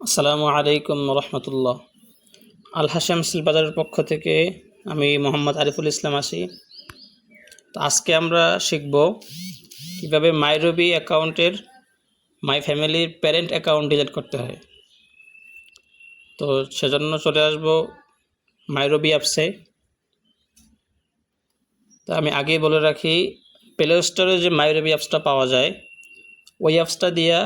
আসসালামু আলাইকুম রহমতুল্লাহ। আল হাসাম বাজারের পক্ষ থেকে আমি মোহাম্মদ আরিফুল ইসলাম আছি তো আজকে আমরা শিখব কীভাবে মাইরবি অ্যাকাউন্টের মাই ফ্যামিলির প্যারেন্ট অ্যাকাউন্ট ডিলিট করতে হয়। তো সেজন্য চলে আসব মাইরবি অ্যাপসে। তো আমি আগেই বলে রাখি, প্লে স্টোরে যে মাইরবি অ্যাপসটা পাওয়া যায়, ওই অ্যাপসটা দিয়া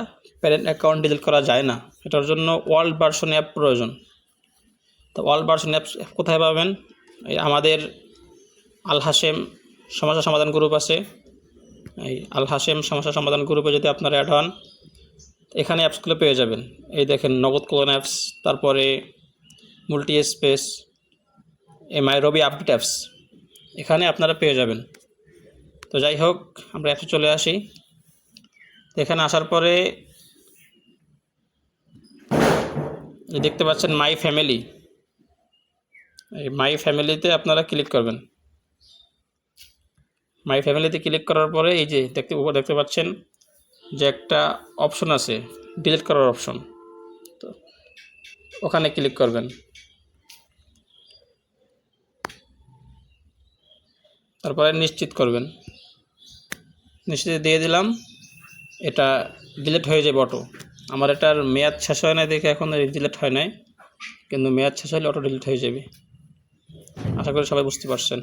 প্যারেন্ট অ্যাকাউন্ট ডিলিট করা যায় না। এটার জন্য ওয়ার্ল্ড ভার্সন অ্যাপ প্রয়োজন। তো ওয়ার্ল্ড ভার্সন অ্যাপ কোথায় পাবেন? এই আমাদের আল হাসেম সমস্যা সমাধান গ্রুপ আছে। এই আল হাসেম সমস্যা সমাধান গ্রুপে যদি আপনারা অ্যাড হন, এখানে অ্যাপসগুলো পেয়ে যাবেন। এই দেখেন, নগদ কলন অ্যাপস, তারপরে মুল্টি স্পেস এই মাই রবি আপডেট অ্যাপস এখানে আপনারা পেয়ে যাবেন। তো যাই হোক, আমরা অ্যাপসে চলে আসি। এখানে আসার পরে এই দেখতে পাচ্ছেন মাই ফ্যামিলি এই মাই ফ্যামিলিতে আপনারা ক্লিক করবেন। মাই ফ্যামিলিতে ক্লিক করার পরে এই যে দেখতে, উপর দেখতে পাচ্ছেন যে একটা অপশন আছে ডিলিট করার অপশন তো ওখানে ক্লিক করবেন। তারপরে নিশ্চিত করবেন। নিশ্চিত দিয়ে দিলাম। এটা ডিলিট হয়ে যাবে অটো আমার এটার মেয়াদ শেষ হয় না দেখে এখন ডিলিট হয় নাই। কিন্তু মেয়াদ শেষ হলে অটো ডিলেট হয়ে যাবে। আশা করি সবাই বুঝতে পারছেন।